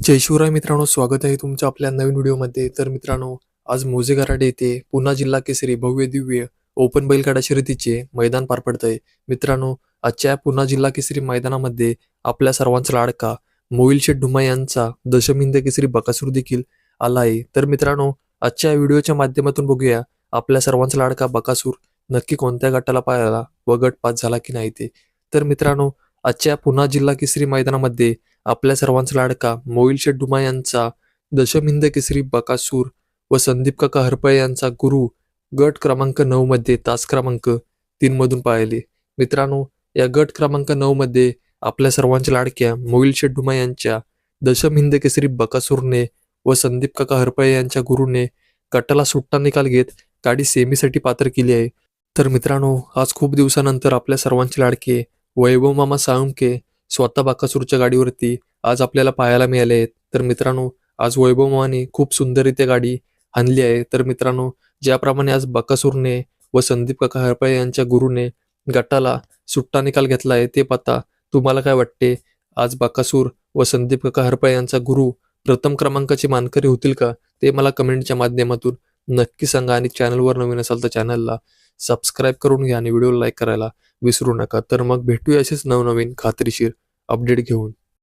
जय शिवराय मित्रांनो स्वागत आहे तुमचं आपल्या नवीन व्हिडिओमध्ये. तर मित्रांनो आज मोजे गराडे येथे पुन्हा जिल्हा केसरी भव्य दिव्य ओपन बैलगाडा शर्यतीचे मैदान पार पडत आहे मित्रांनो आजच्या पुन्हा जिल्हा केसरी मैदानामध्ये आपल्या सर्वांचा लाडका मोहिल शेठ ढुमा यांचा दशमिंद केसरी बकासूर देखील आला आहे. तर मित्रांनो आजच्या व्हिडिओच्या माध्यमातून बघूया आपल्या सर्वांचा लाडका बकासूर नक्की कोणत्या गटाला पाहायला व गट पास झाला की नाही ते. तर मित्रांनो आजच्या पुन्हा जिल्हा केसरी मैदानामध्ये आपल्या सर्वांचा लाडका मोहिल शेड्डुमा यांचा दशमिंद केसरी बकासूर व संदीप काका हरपळे यांचा गुरु गट क्रमांक नऊ मध्ये तास क्रमांक तीन मधून पाहिले. मित्रांनो या गट क्रमांक नऊ मध्ये आपल्या सर्वांच्या लाडक्या मोहिल शेड्डुमा यांच्या दशमिंद केसरी बकासूरने व संदीप काका हरपळे यांच्या गुरुने गटाला सुट्टा निकाल घेत गाडी सेमीसाठी पात्र केली आहे. तर मित्रांनो आज खूप दिवसानंतर आपल्या सर्वांचे लाडके वैभव मामा साळुंके स्वतः बाकासूरच्या गाडीवरती आज आपल्याला पाहायला मिळाले आहेत. तर मित्रांनो आज वैभवमाने खूप सुंदररित्या गाडी आणली आहे. तर मित्रांनो ज्याप्रमाणे आज बकासूरने व संदीप काका हरपळे यांच्या गुरुने गटाला सुट्टा निकाल घेतला आहे ते पाहता तुम्हाला काय वाटते? आज बकासूर व संदीप काका हरपळे यांचा गुरु प्रथम क्रमांकाचे मानकरी होतील का? ते मला कमेंटच्या माध्यमातून नक्की सांगा आणि चॅनलवर नवीन असाल तर चॅनलला सबस्क्राईब करून घ्या आणि व्हिडिओला लाईक करायला विसरू नका. तर मग भेटूया असेच नवनवीन खात्रीशीर अपडेट घेऊन.